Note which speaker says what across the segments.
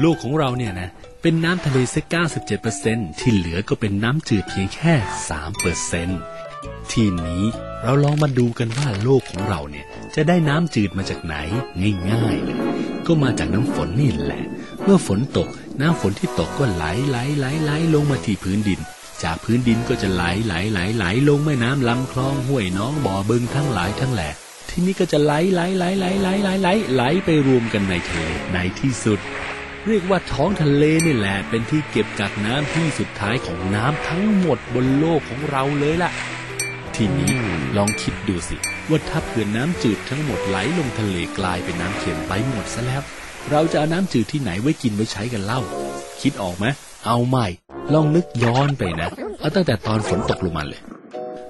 Speaker 1: โลกของเราเนี่ยนะเป็นน้ำทะเลสัก97%ที่เหลือก็เป็นน้ำจืดเพียงแค่ 3%ทีนี้เราลองมาดูกันว่าโลกของเราเนี่ยจะได้น้ำจืดมาจากไหนง่ายๆเลยก็มาจากน้ำฝนนี่แหละ เมื่อฝนตก น้ำฝนที่ตกก็ไหลไหลไหลไหลลงมาที่พื้นดิน จากพื้นดินก็จะไหลไหลไหลไหลลงแม่น้ำลำคลองห้วยน้องบ่อบึงทั้งหลายทั้งแหล่ที่นี้ก็จะไหลไหลไหลไหลไหลไหลไหลไหลไปรวมกันในทะเลในที่สุด เรียกว่าท้องทะเลนี่แหละเป็นที่เก็บกักน้ำที่สุดท้ายของน้ำทั้งหมดบนโลกของเราเลยล่ะ ทีนี้ลองคิดดูสิ ว่าถ้าเผื่อน้ำจืดทั้งหมดไหลลงทะเลกลายเป็นน้ำเค็มไปหมดซะแล้ว เราจะเอาน้ำจืดที่ไหนไว้กินไว้ใช้กันเล่า คิดออกไหมเอาใหม่ ลองนึกย้อนไปนะเอาตั้งแต่ตอนฝนตกลงมาเลย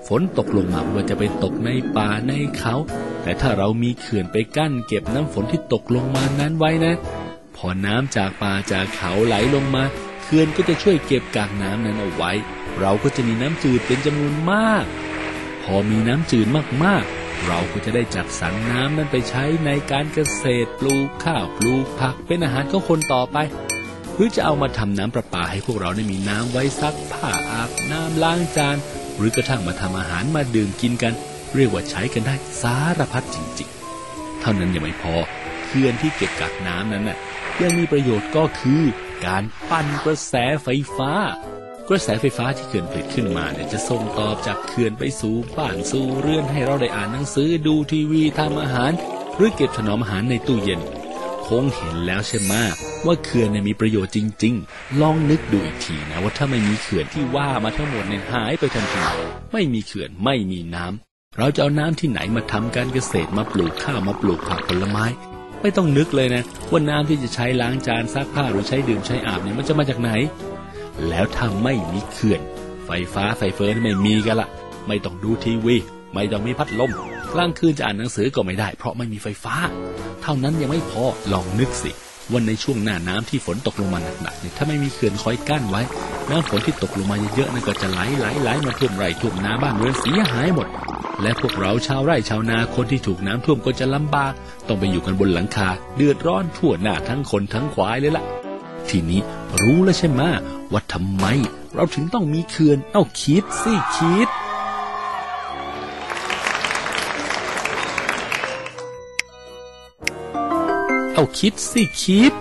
Speaker 1: ฝนตกลงมาว่าจะไปตกในป่าในเขา แต่ถ้าเรามีเขื่อนไปกั้นเก็บน้ำฝนที่ตกลงมานั้นไว้นะ พอน้ำจากป่าจากเขาไหลลงมาเขื่อนก็จะช่วยเก็บกากน้ำนั้นเอาไว้ เราก็จะมีน้ำจืดเป็นจำนวนมาก พอมีน้ำจืดมากๆ เราก็จะได้จัดสรรน้ำนั้นไปใช้ในการเกษตรปลูกข้าวปลูกผักเป็นอาหารของคนต่อไป หรือจะเอามาทำน้ำประปาให้พวกเราได้มีน้ำไว้ซักผ้าอาบน้ำล้างจาน หรือกระทั่งมาทำอาหารมาดื่มกินกัน เรียกว่าใช้กันได้สารพัดจริงๆ เท่านั้นยังไม่พอเขื่อนที่เก็บกักน้ำนั้นน่ะยังมีประโยชน์ก็คือการปั่นกระแสไฟฟ้า กระแสไฟฟ้าที่เขื่อนผลิตขึ้นมาเนี่ยจะส่งต่อจากเขื่อนไปสู่บ้านสู่เรือนให้เราได้อ่านหนังสือดูทีวีทำอาหาร หรือเก็บถนอมอาหารในตู้เย็น คงเห็นแล้วใช่ไหมว่าเขื่อนเนี่ยมีประโยชน์จริง ๆ ลองนึกดูอีกทีนะว่าถ้าไม่มีเขื่อนที่ว่ามาทั้งหมดเนี่ยหายไปทันทีไม่มีเขื่อนไม่มีน้ำ เราจะเอาน้ำที่ไหนมาทำการเกษตรมาปลูกข้าวมาปลูกผักผลไม้ ไม่ต้องนึกเลยนะว่าน้ำที่จะใช้ล้างจานซักผ้าหรือใช้ดื่มใช้อาบเนี่ยมันจะมาจากไหน แล้วถ้าไม่มีเขื่อน ไฟฟ้าไฟเฟ้อไม่มีกันละไม่ต้องดูทีวี ไม่ต้องมีพัดลมกลางคืนจะอ่านหนังสือก็ไม่ได้ เพราะไม่มีไฟฟ้า เท่านั้นยังไม่พอลองนึกสิวันในช่วงหน้าน้ำที่ฝนตกลงมาหนักๆเนี่ยถ้าไม่มีเขื่อนคอยกั้นไว้ น้ำฝนที่ตกลงมาเยอะๆนั่นก็จะไหลไหลไหลมาท่วมไร่ท่วมนาบ้านเรือนเสียหายหมด และพวกเราชาวไร่ชาวนาคนที่ถูกน้ำท่วมก็จะลำบากต้องไปอยู่กันบนหลังคา เดือดร้อนทั่วหน้าทั้งคนทั้งควายเลยล่ะ ทีนี้รู้แล้วใช่ไหมว่าทำไม เราถึงต้องมีเขื่อนเอ้าคิดสิคิดเอาคิดสิคิด